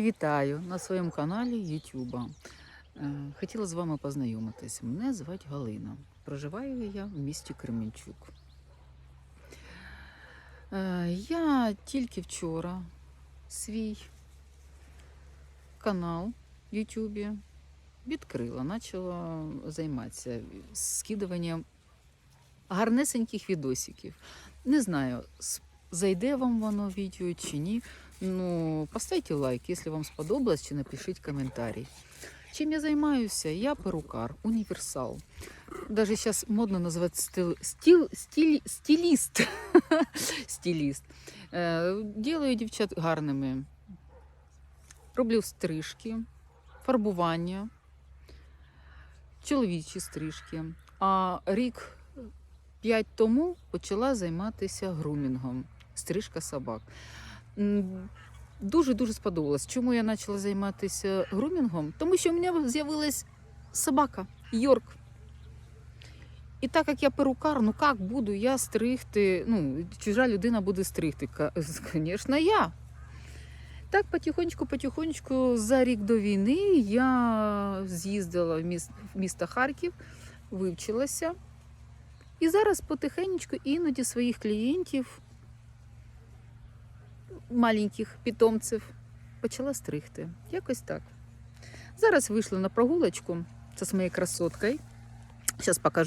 Вітаю на своєму каналі Ютуба. Е, Хотіла з вами познайомитись. Мене звати Галина. Проживаю я в місті Кременчук. Е, Я тільки вчора свій канал в Ютубі відкрила, почала займатися скидуванням гарнесеньких відосиків. Не знаю, зайде вам воно відео чи ні. Ну, поставьте лайк, если вам сподобалось, чи напишіть коментарій. Чим я займаюся? Я перукар, універсал. Даже сейчас модно називати стил, стил, стиль, стиліст. стиліст. Е, Ділаю дівчат гарними. Роблю стрижки, фарбування, чоловічі стрижки. А рік п'ять тому почала займатися грумінгом, стрижка собак. Дуже-дуже сподобалось. Чому я почала займатися грумінгом? Тому що у мене з'явилась собака Йорк. І так як я перукар, ну як буду я стригти? Ну, чужа людина буде стригти. Звісно, я. Так, потихонечку-потихонечку за рік до війни я з'їздила в місто Харків, вивчилася. І зараз потихенечку іноді своїх клієнтів маленьких питомців почала стригти. Якось так. Зараз вийшла на прогулочку це з моєю красоткою. Зараз покажу.